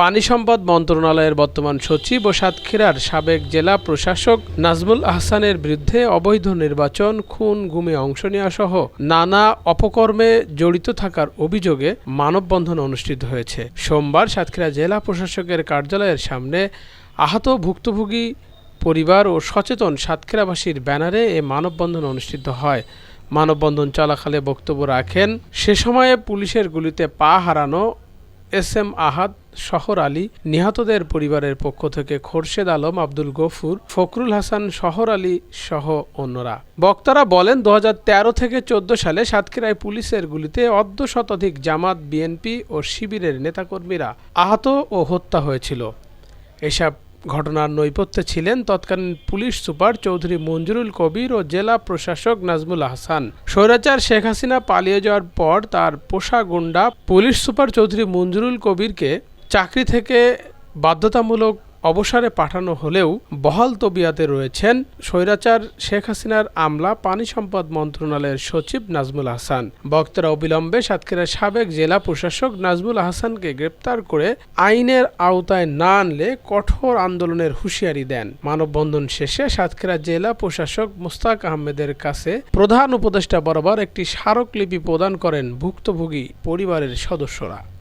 পানি সম্পদ মন্ত্রণালয়ের বর্তমান সচিব ও সাতক্ষীরার সাবেক জেলা প্রশাসক নাজমুল আহসানের বিরুদ্ধে অবৈধ নির্বাচন, খুন, গুমে অংশ নেওয়া সহ নানা অপকর্মে জড়িত থাকার অভিযোগে মানববন্ধন অনুষ্ঠিত হয়েছে। সোমবার সাতক্ষীরা জেলা প্রশাসকের কার্যালয়ের সামনে আহত ভুক্তভোগী পরিবার ও সচেতন সাতক্ষীরাবাসীর ব্যানারে এ মানববন্ধন অনুষ্ঠিত হয়। মানববন্ধন চলাকালে বক্তব্য রাখেন, সে সময়ে পুলিশের গুলিতে পা হারানো এস এম আহাদ শহর আলী নিহতদের পরিবারের পক্ষ থেকে খোরশেদ আলম, আব্দুল গফুর, ফখরুল হাসান শহর আলী সহ অন্যরা। বক্তারা বলেন দু হাজার তেরো থেকে চোদ্দ সালে সাতক্ষীরায় পুলিশের গুলিতে অর্ধ শতাধিক জামাত, বিএনপি ও শিবিরের নেতাকর্মীরা আহত ও হত্যা হয়েছিল। এসব ঘটনার নৈপথ্যে ছিলেন তৎকালীন পুলিশ সুপার চৌধুরী মঞ্জুরুল কবির ও জেলা প্রশাসক নাজমুল আহসান। স্বৈরাচার শেখ হাসিনা পালিয়ে যাওয়ার পর তার পোষা গুন্ডা পুলিশ সুপার চৌধুরী মঞ্জুরুল কবিরকে চাকরি থেকে বাধ্যতামূলক অবসরে পাঠানো হলেও বহাল তবিয়াতে রয়েছেন স্বৈরাচার শেখ হাসিনার আমলা পানি সম্পদ মন্ত্রণালয়ের সচিব নাজমুল হাসান। বক্তারা অবিলম্বে সাতক্ষীরার সাবেক জেলা প্রশাসক নাজমুল হাসানকে গ্রেপ্তার করে আইনের আওতায় না আনলে কঠোর আন্দোলনের হুঁশিয়ারি দেন। মানববন্ধন শেষে সাতক্ষীরা জেলা প্রশাসক মুস্তাক আহমেদের কাছে প্রধান উপদেষ্টা বরাবর একটি স্মারকলিপি প্রদান করেন ভুক্তভোগী পরিবারের সদস্যরা।